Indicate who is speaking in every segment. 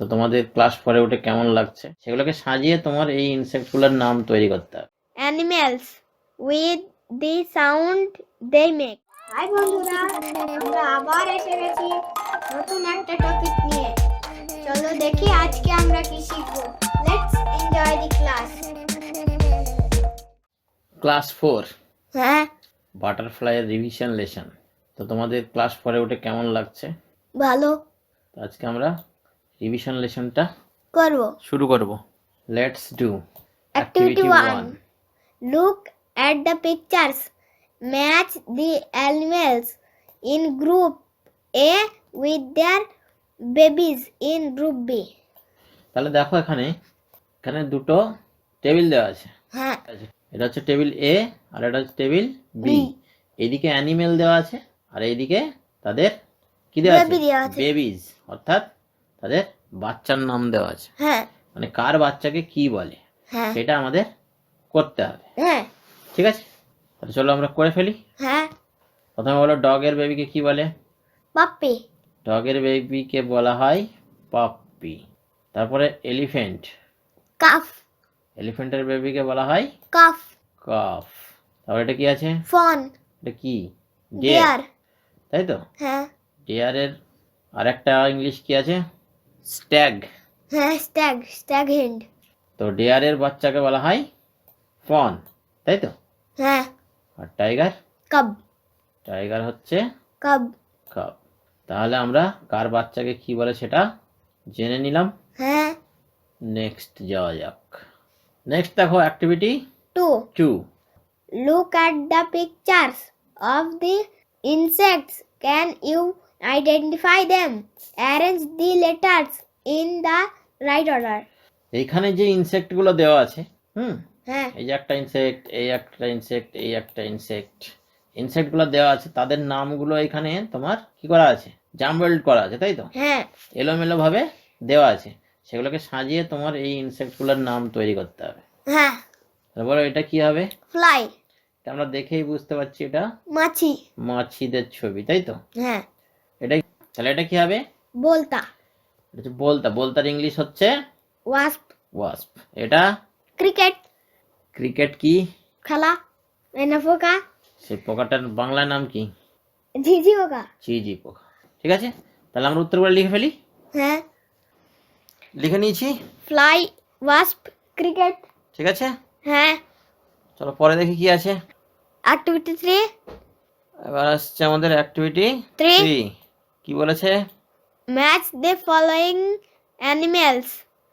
Speaker 1: তো তোমাদের ক্লাস পরে উঠে কেমন লাগছে? সেগুলোকে সাজিয়ে তোমার এই ইনসেক্টগুলোর নাম তৈরি করতে হবে।
Speaker 2: Animals with the sound they make.
Speaker 3: Hi বন্ধুরা আমরা আবার এসে গেছি নতুন একটা টপিক নিয়ে। চলো দেখি আজকে আমরা কি শিখব। Let's enjoy the class
Speaker 1: class four
Speaker 2: হ্যাঁ।
Speaker 1: বাটারফ্লাইয়ের রিভিশন লেসন তো তোমাদের ক্লাস পরে উঠে কেমন লাগছে?
Speaker 2: ভালো।
Speaker 1: আজকে আমরা রিভিশন লেসনটা
Speaker 2: করব
Speaker 1: শুরু করব let's do
Speaker 2: activity 1 look at the pictures. Match the animals in group A with their babies in group B
Speaker 1: তাহলে দেখো এখানে এখানে দুটো টেবিল দেওয়া আছে
Speaker 2: হ্যাঁ।
Speaker 1: এটা হচ্ছে টেবিল এ আর এটা হচ্ছে টেবিল বি
Speaker 2: B।
Speaker 1: এইদিকে অ্যানিমেল দেওয়া আছে আর এইদিকে তাদের কি দেওয়া আছে। বেবিজ অর্থাৎ তাদের বাচ্চার নাম দেওয়া আছে।
Speaker 2: হ্যাঁ।
Speaker 1: মানে কার বাচ্চাকে কি বলে
Speaker 2: হ্যাঁ।
Speaker 1: সেটা আমাদের করতে হবে।
Speaker 2: হ্যাঁ।
Speaker 1: ঠিক আছে? তাহলে চলো আমরা করে ফেলি।
Speaker 2: হ্যাঁ।
Speaker 1: প্রথমে বলো ডগের বেবিকে কি বলে?
Speaker 2: পাপ্পি।
Speaker 1: ডগের বেবিকে বলা হয় পাপ্পি। তারপরে এলিফেন্ট
Speaker 2: কাফ।
Speaker 1: এলিফেন্টের বেবিকে বলা হয়
Speaker 2: কাফ।
Speaker 1: কাফ। তারপরে এটা কি আছে?
Speaker 2: ফন।
Speaker 1: এটা কি? Deer
Speaker 2: deer.
Speaker 1: তাই তো?
Speaker 2: হ্যাঁ।
Speaker 1: ডিয়ারের আরেকটা ইংলিশ কি আছে? স্ট্যাগ।
Speaker 2: হ্যাঁ স্ট্যাগ স্ট্যাগ হেন্ড।
Speaker 1: তো ডিয়ারের বাচ্চাকে বলা হয় ফন তাই তো?
Speaker 2: হ্যাঁ।
Speaker 1: আর টাইগার?
Speaker 2: কাব।
Speaker 1: টাইগার হচ্ছে
Speaker 2: কাব।
Speaker 1: কাপ তাহলে আমরা কার বাচ্চাকে কি বলে সেটা জেনে নিলাম।
Speaker 2: হ্যাঁ।
Speaker 1: নেক্সট যাওয়া যাক। নেক্সট দেখো activity
Speaker 2: two.
Speaker 1: Two.
Speaker 2: Look at the pictures of the insects. Can you identify them? Arrange the letters in the right order.
Speaker 1: এইখানে যে ইনসেক্টগুলো দেওয়া আছে হুম?
Speaker 2: হ্যাঁ।
Speaker 1: এই যে একটা ইনসেক্ট এই একটা ইনসেক্ট এই একটা ইনসেক্ট ইনসেক্টগুলো দেওয়া আছে তাদের নামগুলো এখানে তোমার কি করা আছে? জাম্বল্ড করা আছে তাই তো?
Speaker 2: হ্যাঁ।
Speaker 1: এলোমেলো ভাবে দেওয়া আছে। সেগুলোকে সাজিয়ে তোমার এই ইনসেক্টগুলোর নাম তৈরি করতে হবে।
Speaker 2: হ্যাঁ।
Speaker 1: তারপরে এটা কি হবে?
Speaker 2: ফ্লাই
Speaker 1: আমরা দেখেই বুঝতে পারছি এটা।
Speaker 2: মাছি।
Speaker 1: মাছিদের ছবি তাই তো?
Speaker 2: হ্যাঁ।
Speaker 1: তাহলে এটা কি হবে?
Speaker 2: বলতা।
Speaker 1: এটা হচ্ছে বলতা। বলতার ইংলিশ হচ্ছে
Speaker 2: ওয়াস্প।
Speaker 1: ওয়াস্প। এটা?
Speaker 2: ক্রিকেট।
Speaker 1: ক্রিকেট কি?
Speaker 2: খেলা। এনা পোকা।
Speaker 1: সেই পোকাটার বাংলা নাম কি?
Speaker 2: ঝিঝি পোকা।
Speaker 1: চিজি পোকা। ঠিক আছে? তাহলে আমরা উত্তরগুলো লিখে ফেলি।
Speaker 2: হ্যাঁ।
Speaker 1: লিখে নিয়েছি।
Speaker 2: Fly wasp cricket.
Speaker 1: ঠিক আছে?
Speaker 2: হ্যাঁ।
Speaker 1: চলো পরে দেখি কি আছে।
Speaker 2: Activity three.
Speaker 1: এবার আসছে আমাদের অ্যাক্টিভিটি
Speaker 2: থ্রি।
Speaker 1: থ্রি। কি বলেছে?
Speaker 2: Match the following animals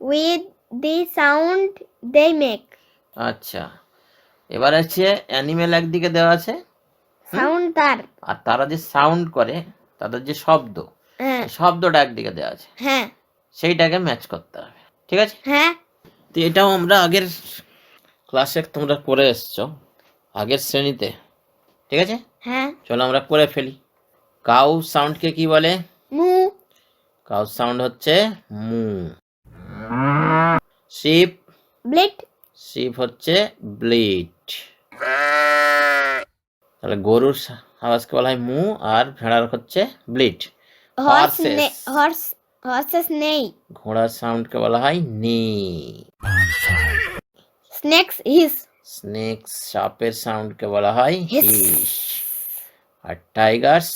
Speaker 2: with the sound they make
Speaker 1: আচ্ছা। এবার আছে অ্যানিমেল একদিকে দেওয়া আছে।
Speaker 2: Sound তার।
Speaker 1: আর তারা যে সাউন্ড করে তাদের যে শব্দ
Speaker 2: হ্যাঁ।
Speaker 1: শব্দটা একদিকে দেওয়া আছে।
Speaker 2: হ্যাঁ।
Speaker 1: সেইটাকে ম্যাচ করতে হবে। ঠিক আছে?
Speaker 2: হ্যাঁ।
Speaker 1: তো এটাও আমরা আগের ক্লাসে তোমরা করে এসছো আগের শ্রেণীতে। ঠিক আছে?
Speaker 2: হ্যাঁ।
Speaker 1: চলো আমরা করে ফেলি। কাউ সাউন্ডকে কি বলে?
Speaker 2: মু।
Speaker 1: কাউ সাউন্ড হচ্ছে মু। শিপ
Speaker 2: ব্লিট
Speaker 1: শিপ হচ্ছে ব্লিট তাহলে গরুর আওয়াজকে বলা হয় মু আর ভেড়ার হচ্ছে ব্লিট.
Speaker 2: হর্স হর্সেস নেই।
Speaker 1: ঘোড়ার সাউন্ডকে বলা হয় নি।
Speaker 2: স্নেকস হিস
Speaker 1: স্নেক সাপের সাউন্ডকে বলা হয় হিস আর টাইগার্স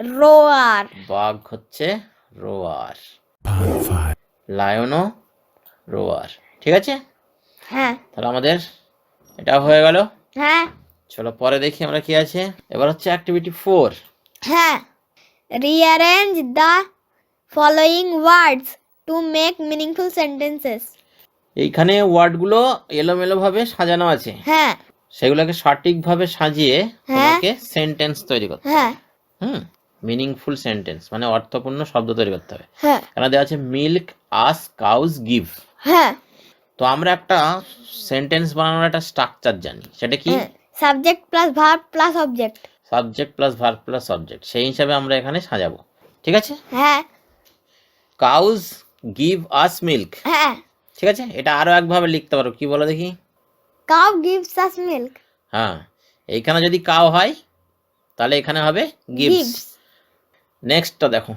Speaker 2: রোয়ার।
Speaker 1: বাঘ হচ্ছে রোয়ার। লায়নও রোয়ার। ঠিক আছে?
Speaker 2: হ্যাঁ।
Speaker 1: তাহলে আমাদের এটা হয়ে গেল।
Speaker 2: হ্যাঁ।
Speaker 1: চলো পরে দেখি আমরা কি আছে। এবার হচ্ছে অ্যাক্টিভিটি ফোর
Speaker 2: হ্যাঁ। Rearrange the following words to make meaningful sentences
Speaker 1: এইখানে ওয়ার্ডগুলো এলোমেলো ভাবে সাজানো আছে।
Speaker 2: হ্যাঁ।
Speaker 1: সেগুলোকে সঠিকভাবে সাজিয়ে
Speaker 2: হ্যাঁ।
Speaker 1: তোমাকে সেন্টেন্স তৈরি করতে
Speaker 2: হ্যাঁ।
Speaker 1: হুম। মিনিংফুল সেন্টেন্স মানে অর্থপূর্ণ শব্দ তৈরি করতে হবে।
Speaker 2: হ্যাঁ।
Speaker 1: এখানে দেওয়া আছে মিল্ক আস কাউজ গিভ
Speaker 2: হ্যাঁ।
Speaker 1: তো আমরা একটা সেন্টেন্স বানানোর একটা স্ট্রাকচার জানি। সেটা কি?
Speaker 2: Subject plus verb plus object
Speaker 1: subject plus verb plus subject সেই হিসাবে আমরা এখানে সাজাবো। ঠিক আছে?
Speaker 2: হ্যাঁ।
Speaker 1: কাউজ গিভ আস মিল্ক
Speaker 2: হ্যাঁ।
Speaker 1: ঠিক আছে? এটা আরও একভাবে লিখতে পারো। কি বলো দেখি?
Speaker 2: কাউ গিভস আস মিল্ক
Speaker 1: হ্যাঁ। এইখানে যদি কাউ হয় তাহলে এখানে হবে গিভস. নেক্সটটা দেখো।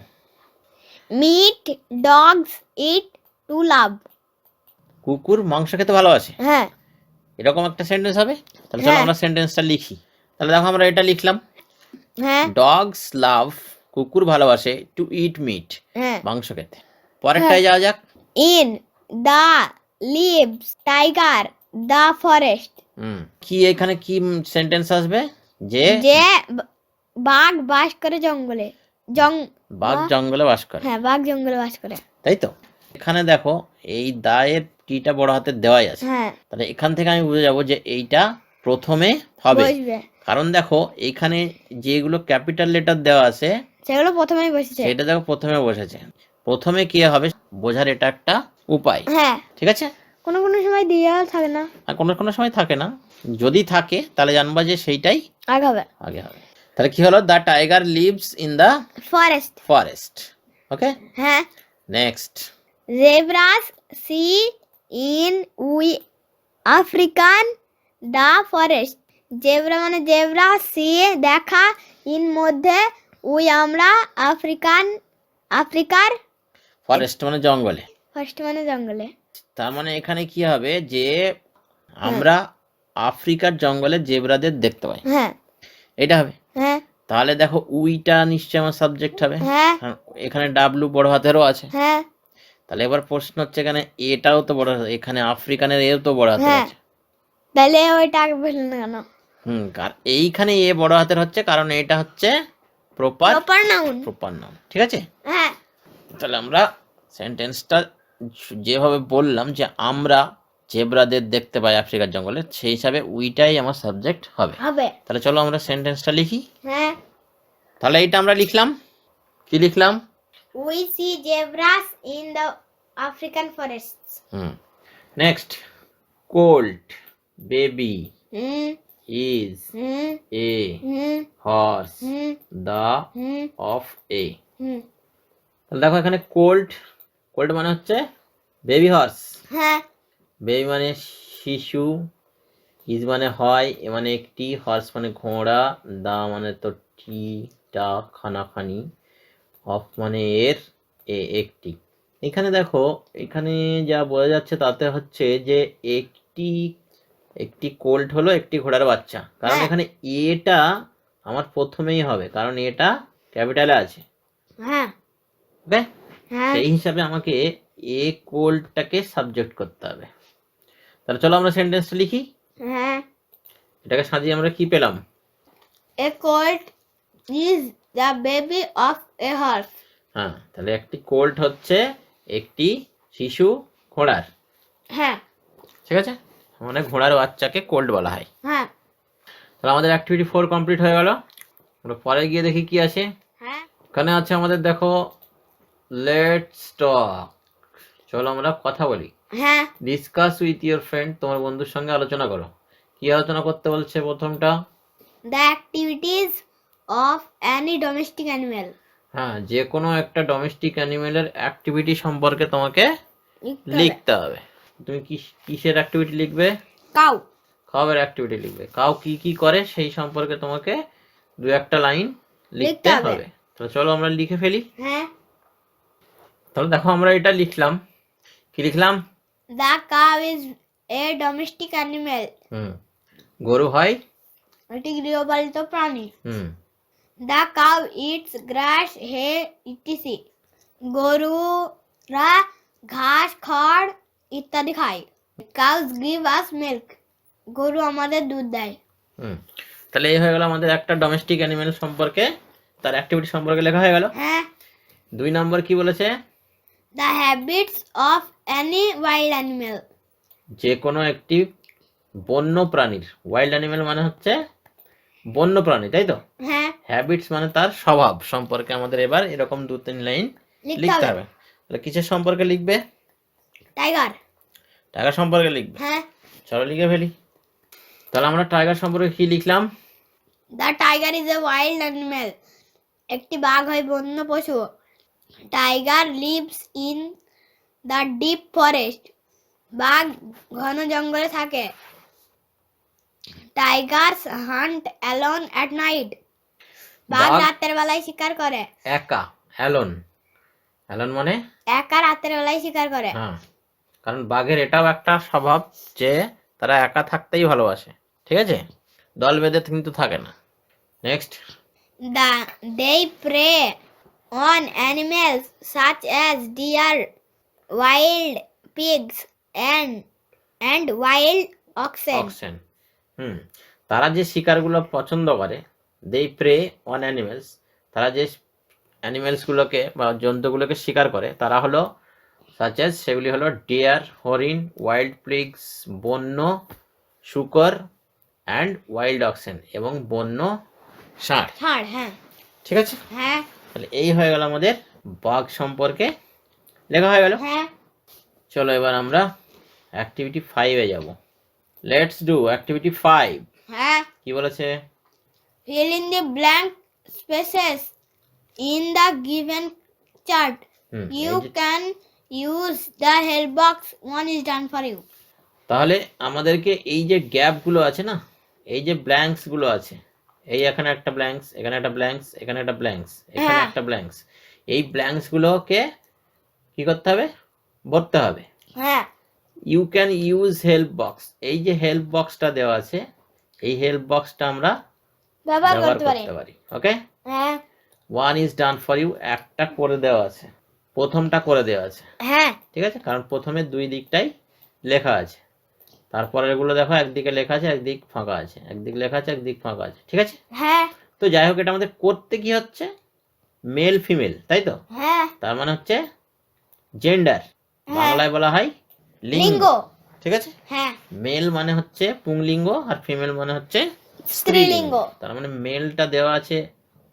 Speaker 2: Meat dogs eat to love
Speaker 1: কুকুর মাংস খেতে ভালোবাসে?
Speaker 2: হ্যাঁ।
Speaker 1: এরকম একটা সেন্টেন্স হবে? তাহলে চলো
Speaker 2: হ্যাঁ।
Speaker 1: আমরা সেন্টেন্সটা লিখি। তাহলে দেখো আমরা এটা লিখলাম।
Speaker 2: হ্যাঁ।
Speaker 1: ডগস লাভ কুকুর ভালোবাসে টু ইট মিট
Speaker 2: হ্যাঁ।
Speaker 1: মাংস খেতে। পরেরটায় যাওয়া যাক।
Speaker 2: In the lives tiger the forest
Speaker 1: hmm. কি এখানে কি সেন্টেন্স আসবে? যে
Speaker 2: যে বাঘ বাস করে জঙ্গলে। জং
Speaker 1: বাঘ জঙ্গলে বাস করে।
Speaker 2: হ্যাঁ বাঘ জঙ্গলে বাস করে।
Speaker 1: তাই তো? এখানে দেখো এই দায়ের টিটা বড় হাতের দেওয়াই আছে।
Speaker 2: হ্যাঁ।
Speaker 1: তাহলে এখান থেকে আমি বুঝে যাব যে এইটা প্রথমে হবে। কারণ দেখো এখানে যেগুলো ক্যাপিটাল লেটার দেওয়া আছে
Speaker 2: সেগুলো প্রথমেই বসেছে।
Speaker 1: সেটা দেখো প্রথমে বসেছে। প্রথমে কি হবে বোঝার এটা একটা উপায়।
Speaker 2: হ্যাঁ।
Speaker 1: ঠিক আছে?
Speaker 2: কোনো কোনো সময় দেওয়া থাকে না।
Speaker 1: আর কোনো কোনো সময় থাকে না। যদি থাকে তাহলে জানবা যে সেইটাই
Speaker 2: আগে হবে।
Speaker 1: আগে হবে। তাহলে কি হলো? The tiger lives in the
Speaker 2: forest
Speaker 1: forest okay
Speaker 2: হ্যাঁ।
Speaker 1: Next
Speaker 2: zebras see in we African the forest zebra মানে জেব্রা সি দেখা ইন মধ্যে উই আমরা আফ্রিকান আফ্রিকার
Speaker 1: ফরেস্ট মানে জঙ্গলে।
Speaker 2: ফার্স্ট মানে জঙ্গলে।
Speaker 1: তার মানে এখানে কি হবে? যে আমরা আফ্রিকার জঙ্গলে জেব্রাদের দেখতে পাই।
Speaker 2: হ্যাঁ।
Speaker 1: এটা হবে?
Speaker 2: হ্যাঁ।
Speaker 1: তাহলে দেখো উইটা নিশ্চয়ই আমার সাবজেক্ট হবে।
Speaker 2: হ্যাঁ।
Speaker 1: কারণ এখানে ডাব্লু বড় হাতেরও আছে।
Speaker 2: হ্যাঁ।
Speaker 1: তাহলে এবার প্রশ্ন হচ্ছে এখানে এটাও তো বড় হাতের, এখানে আফ্রিকানের এও তো বড় হাতের
Speaker 2: হ্যাঁ।
Speaker 1: আছে।
Speaker 2: তাহলে ওইটা আগে বললেন না কেন?
Speaker 1: হুম কার এইখানে এ বড় হাতের হচ্ছে কারণ এটা হচ্ছে প্রপার
Speaker 2: প্রপার নাউন
Speaker 1: প্রপার নাম ঠিক আছে?
Speaker 2: হ্যাঁ।
Speaker 1: তাহলে আমরা সেন্টেন্সটা যেভাবে বললাম যে আমরা জেব্রাদের দেখতে পাই আফ্রিকার জঙ্গলে সেই হিসাবে উইটাই আমার সাবজেক্ট হবে।
Speaker 2: হবে।
Speaker 1: তাহলে চলো আমরা সেন্টেন্সটা লিখি।
Speaker 2: হ্যাঁ।
Speaker 1: তাহলে এটা আমরা লিখলাম। কি লিখলাম?
Speaker 2: We see zebras in the African forest
Speaker 1: hmm. Next colt baby
Speaker 2: hmm.
Speaker 1: Is
Speaker 2: hmm.
Speaker 1: A
Speaker 2: hmm.
Speaker 1: Horse
Speaker 2: hmm.
Speaker 1: The
Speaker 2: hmm.
Speaker 1: Of a
Speaker 2: hmm.
Speaker 1: তাহলে দেখো এখানে কোল্ড কোল্ড মানে হচ্ছে বেবি হর্স
Speaker 2: হ্যাঁ।
Speaker 1: বেবি মানে শিশু ইজ মানে হয় এ মানে একটি হর্স মানে ঘোড়া দা মানে তো টি টা খানাখানি অফ মানে এর এ একটি। এখানে দেখো এখানে যা বোঝা যাচ্ছে তাতে হচ্ছে যে একটি একটি কোল্ড হলো একটি ঘোড়ার বাচ্চা। কারণ
Speaker 2: হ্যাঁ।
Speaker 1: এখানে এটা আমার প্রথমেই হবে কারণ এটা ক্যাপিটালে আছে।
Speaker 2: হ্যাঁ। হ্যাঁ।
Speaker 1: সেই হিসাবে আমাকে এ কোল্ডটাকে সাবজেক্ট করতে হবে। তাহলে চলো আমরা সেন্টেন্সটা লিখি।
Speaker 2: হ্যাঁ।
Speaker 1: এটাকে সাজিয়ে আমরা কি পেলাম?
Speaker 2: A colt is the baby of a horse
Speaker 1: হ্যাঁ তাহলে একটি কোল্ড হচ্ছে একটি শিশু ঘোড়ার।
Speaker 2: হ্যাঁ।
Speaker 1: ঠিক আছে? মানে ঘোড়ার বাচ্চাকে কোল্ড বলা হয়।
Speaker 2: হ্যাঁ।
Speaker 1: তাহলে আমাদের অ্যাক্টিভিটি ফোর কমপ্লিট হয়ে গেল। আমরা পরে গিয়ে দেখি কি আছে।
Speaker 2: হ্যাঁ।
Speaker 1: এখানে আছে আমাদের দেখো লেটস টক চলো আমরা কথা বলি।
Speaker 2: হ্যাঁ।
Speaker 1: ডিসকাস উইথ ইউর ফ্রেন্ড তোমার বন্ধুর সঙ্গে আলোচনা করো। কি আলোচনা করতে বলছে প্রথমটা?
Speaker 2: The activities of any domestic animal
Speaker 1: হ্যাঁ যে কোনো একটা ডোমেস্টিক অ্যানিমেলের অ্যাক্টিভিটি সম্পর্কে তোমাকে লিখতে হবে। তুমি কি কিসের অ্যাক্টিভিটি লিখবে?
Speaker 2: কাউ
Speaker 1: কাউয়ের অ্যাক্টিভিটি লিখবে। কাউ কি কি করে সেই সম্পর্কে তোমাকে দু একটা লাইন লিখতে।
Speaker 2: হবে।
Speaker 1: তাহলে চলো আমরা লিখে ফেলি।
Speaker 2: হ্যাঁ।
Speaker 1: তাহলে দেখো আমরা এটা লিখলাম। কি লিখলাম?
Speaker 2: The cow is a domestic animal
Speaker 1: hmm গরু হয়
Speaker 2: এটি গৃহপালিত প্রাণী
Speaker 1: হুম
Speaker 2: the cow eats grass hay etc গরুরা ঘাস খড় ইত্যাদি খায় কাউস গিভ আস মিল্ক গরু আমাদের দুধ দেয়
Speaker 1: হুম তাহলে এই হয়ে গেল আমাদের একটা ডোমেস্টিক অ্যানিমেল সম্পর্কে তার অ্যাক্টিভিটি সম্পর্কে লেখা হয়ে গেল
Speaker 2: হ্যাঁ
Speaker 1: দুই নম্বর কি বলেছে
Speaker 2: the habits of any wild animal
Speaker 1: যে কোনো একটি বন্য প্রাণীর। ওয়াইল্ড অ্যানিমেল মানে হচ্ছে বন্য প্রাণী তাই তো?
Speaker 2: হ্যাঁ।
Speaker 1: হ্যাবিটস মানে তার স্বভাব সম্পর্কে আমাদের এবার এরকম দু তিন লাইন
Speaker 2: লিখতে হবে।
Speaker 1: তাহলে কিসের সম্পর্কে লিখবে?
Speaker 2: টাইগার
Speaker 1: টাইগার সম্পর্কে লিখবে?
Speaker 2: হ্যাঁ।
Speaker 1: চলো লিখে ফেলি। তাহলে আমরা টাইগার সম্পর্কে কি লিখলাম?
Speaker 2: The tiger is a wild animal একটি বাঘ হয় বন্য পশু। Tiger lives in the deep forest বাঘ ঘন জঙ্গলে থাকে। Tigers hunt alone at night. বাঘ রাতের বেলায় শিকার করে।
Speaker 1: একা অ্যালন। অ্যালন মানে?
Speaker 2: একা রাতের বেলায় শিকার করে।
Speaker 1: হ্যাঁ কারণ বাঘের এটাও একটা স্বভাব যে তারা একা থাকতেই ভালোবাসে ঠিক আছে? দল বেঁধে কিন্তু থাকে না। Next
Speaker 2: The, they prey on animals such as deer, wild pigs, and and wild oxen.
Speaker 1: Oxen hmm তারা যে শিকারগুলো পছন্দ করে দেই প্রে অন অ্যানিমেলস তারা যে অ্যানিমেলসগুলোকে বা জন্তুগুলোকে শিকার করে তারা হলো সাচেস সেগুলি হলো ডিয়ার হরিণ ওয়াইল্ড প্লিগস বন্য শুকর অ্যান্ড ওয়াইল্ড অক্সেন এবং বন্য ষাঁড়।
Speaker 2: ষাঁড় হ্যাঁ।
Speaker 1: ঠিক আছে?
Speaker 2: হ্যাঁ।
Speaker 1: তাহলে এই হয়ে গেল আমাদের বাঘ সম্পর্কে লেখা হয়ে গেল
Speaker 2: হ্যাঁ
Speaker 1: চলো এবার আমরা অ্যাক্টিভিটি ফাইভে যাব লেটস ডু অ্যাক্টিভিটি ফাইভ
Speaker 2: হ্যাঁ
Speaker 1: কি বলেছে
Speaker 2: fill in the blank spaces in the given chart.
Speaker 1: হুম, এই
Speaker 2: You
Speaker 1: যে-
Speaker 2: can use the help box. One is done for you.
Speaker 1: তাহলে আমাদেরকে এই যে গ্যাপগুলো আছে না এই যে ব্ল্যাঙ্কসগুলো আছে এই এখানে একটা ব্ল্যাঙ্কস এখানে একটা ব্ল্যাঙ্কস এখানে একটা ব্ল্যাঙ্কস এখানে
Speaker 2: হ্যাঁ।
Speaker 1: একটা ব্ল্যাঙ্কস এই ব্ল্যাঙ্কস গুলোকে কি করতে হবে? ভরতে হবে।
Speaker 2: হ্যাঁ।
Speaker 1: You can use help box এই যে হেল্প বক্সটা দেওয়া আছে এই হেল্প বক্সটা আমরা
Speaker 2: ব্যবহার
Speaker 1: ব্যবহার
Speaker 2: করতে পারি।
Speaker 1: করতে পারি ওকে
Speaker 2: হ্যাঁ।
Speaker 1: One is done for you একটা করে দেওয়া আছে। প্রথমটা করে দেওয়া আছে।
Speaker 2: হ্যাঁ।
Speaker 1: ঠিক আছে? কারণ প্রথমে দুই দিকটাই লেখা আছে। তারপরে এগুলো দেখো একদিকে লেখা আছে একদিক ফাঁকা আছে। একদিক লেখা আছে একদিক ফাঁকা আছে। ঠিক আছে?
Speaker 2: হ্যাঁ।
Speaker 1: তো যাই হোক এটা আমাদের করতে কি হচ্ছে? মেল ফিমেল তাই তো?
Speaker 2: হ্যাঁ।
Speaker 1: তার মানে হচ্ছে জেন্ডার বাংলায় বলা হয় লিঙ্গ। ঠিক আছে?
Speaker 2: হ্যাঁ।
Speaker 1: মেল মানে হচ্ছে পুংলিঙ্গ আর ফিমেল মানে হচ্ছে
Speaker 2: স্ত্রীলিঙ্গ।
Speaker 1: তার মানে মেলটা দেওয়া আছে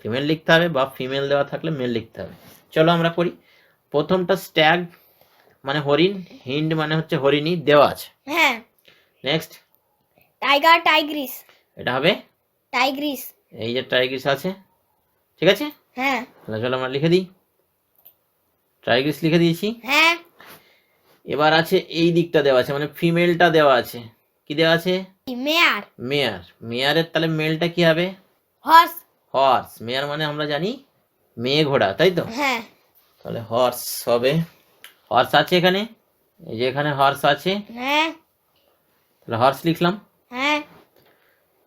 Speaker 1: ফিমেল লিখতে হবে বা ফিমেল দেওয়া থাকলে মেল লিখতে হবে। চলো আমরা করি প্রথমটা স্ট্যাগ মানে হরিণ হিন্ড মানে হচ্ছে হরিণী দেওয়া আছে।
Speaker 2: হ্যাঁ।
Speaker 1: নেক্সট
Speaker 2: টাইগার টাইগ্রিস
Speaker 1: এটা হবে?
Speaker 2: টাইগ্রিস
Speaker 1: এই যে টাইগ্রিস আছে। ঠিক আছে?
Speaker 2: হ্যাঁ।
Speaker 1: তাহলে চলো আমরা লিখে দিই। টাইগ্রিস লিখে দিয়েছি।
Speaker 2: হ্যাঁ।
Speaker 1: এবার আছে এই দিকটা দেওয়া আছে মানে ফিমেলটা দেওয়া আছে। কি দেওয়া আছে?
Speaker 2: মেয়ার?
Speaker 1: মেয়ার। মেয়ারের তাহলে মেলটা কি হবে?
Speaker 2: হর্স
Speaker 1: হর্স মেয়ার মানে আমরা জানি মেয়ে ঘোড়া তাই তো?
Speaker 2: হ্যাঁ।
Speaker 1: তাহলে হর্স হবে। হর্স আছে এখানে? এই যে এখানে হর্স আছে।
Speaker 2: হ্যাঁ।
Speaker 1: তাহলে হর্স লিখলাম।
Speaker 2: হ্যাঁ।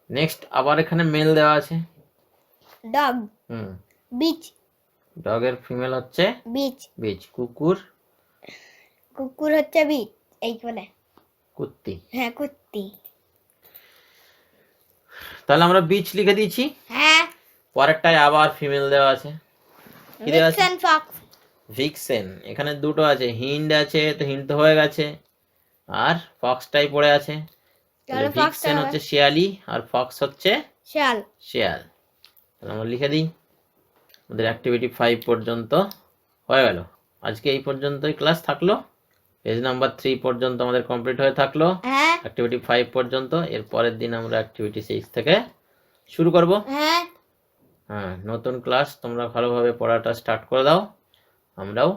Speaker 1: নেক্সট আবার এখানে মেল দেওয়া আছে।
Speaker 2: ডগ
Speaker 1: হুম।
Speaker 2: বিচ
Speaker 1: ডগের ফিমেল হচ্ছে
Speaker 2: বিচ
Speaker 1: বিচ কুকুর?
Speaker 2: কুকুর হচ্ছে বিচ এই বলে।
Speaker 1: কুত্তি।
Speaker 2: হ্যাঁ কুত্তি।
Speaker 1: তাহলে আমরা বিচ লিখে দিয়েছি।
Speaker 2: হ্যাঁ।
Speaker 1: পরেরটায় আবার ফিমেল দেওয়া আছে। কি দেওয়া আছে?
Speaker 2: ভিক্সেন ফক্স
Speaker 1: ভিক্সেন এখানে দুটো আছে। হিন্ড আছে তো হিন্ড তো হয়ে গেছে। আর ফক্সটাই পড়ে আছে। ভিক্সেন হচ্ছে শিয়ালি আর ফক্স হচ্ছে
Speaker 2: শিয়াল।
Speaker 1: শেয়াল। তাহলে আমরা লিখে দিই। আমাদের অ্যাক্টিভিটি ফাইভ পর্যন্ত হয়ে গেল। আজকে এই পর্যন্তই ক্লাস থাকল। পেজ নাম্বার থ্রি পর্যন্ত আমাদের কমপ্লিট হয়ে থাকল। অ্যাক্টিভিটি ফাইভ পর্যন্ত এর পরের দিন আমরা অ্যাক্টিভিটি সিক্স থেকে শুরু করব।
Speaker 2: হ্যাঁ।
Speaker 1: হ্যাঁ নতুন ক্লাস তোমরা ভালোভাবে পড়াটা স্টার্ট করে দাও। আমরাও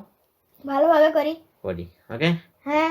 Speaker 2: ভালোভাবে করি।
Speaker 1: করি ওকে
Speaker 2: হ্যাঁ।